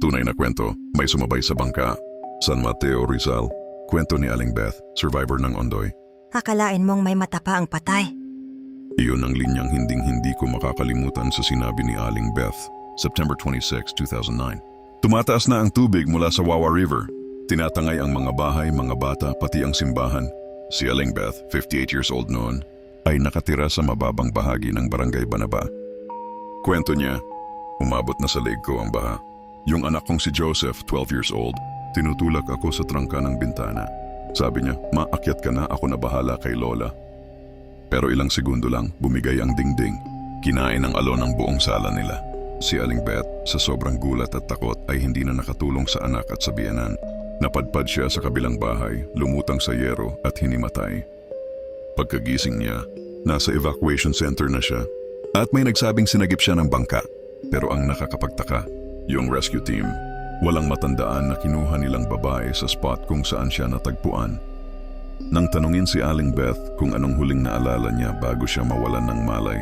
Tunay na kwento, may sumabay sa bangka. San Mateo, Rizal. Kwento ni Aling Beth, survivor ng Ondoy. Akalain mong may mata pa ang patay. Iyon ang linyang hinding-hindi ko makakalimutan sa sinabi ni Aling Beth, September 26, 2009. Tumataas na ang tubig mula sa Wawa River. Tinatangay ang mga bahay, mga bata, pati ang simbahan. Si Aling Beth, 58 years old noon, ay nakatira sa mababang bahagi ng Barangay Banaba. Kwento niya, umabot na sa leg ko ang baha. Yung anak kong si Joseph, 12 years old, tinutulak ako sa trangka ng bintana. Sabi niya, maakyat ka na, ako na bahala kay Lola. Pero ilang segundo lang, bumigay ang dingding. Kinain ng alon ang buong sala nila. Si Aling Beth, sa sobrang gulat at takot, ay hindi na nakatulong sa anak at sa biyanan. Napadpad siya sa kabilang bahay, lumutang sa yero at hinimatay. Pagkagising niya, nasa evacuation center na siya at may nagsabing sinagip siya ng bangka. Pero ang nakakapagtaka, yung rescue team, walang matandaan na kinuha nilang babae sa spot kung saan siya natagpuan. Nang tanungin si Aling Beth kung anong huling naalala niya bago siya mawalan ng malay,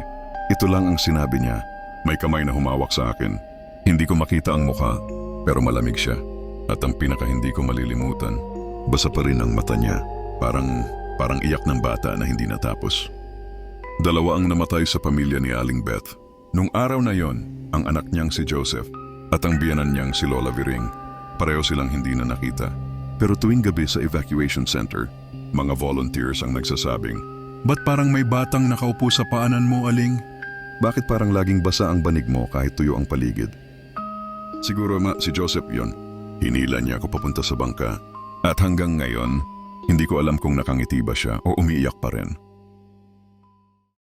ito lang ang sinabi niya. May kamay na humawak sa akin. Hindi ko makita ang mukha, pero malamig siya. At ang pinaka hindi ko malilimutan, basa pa rin ang mata niya. Parang, parang iyak ng bata na hindi natapos. Dalawa ang namatay sa pamilya ni Aling Beth. Nung araw na yon, ang anak niyang si Joseph at ang biyanan niyang si Lola Viring. Pareho silang hindi na nakita. Pero tuwing gabi sa evacuation center, mga volunteers ang nagsasabing, Ba't parang may batang nakaupo sa paanan mo, Aling? Bakit parang laging basa ang banig mo kahit tuyo ang paligid? Siguro ma, si Joseph yon. Hinila niya ako papunta sa bangka. At hanggang ngayon, hindi ko alam kung nakangiti ba siya o umiiyak pa rin.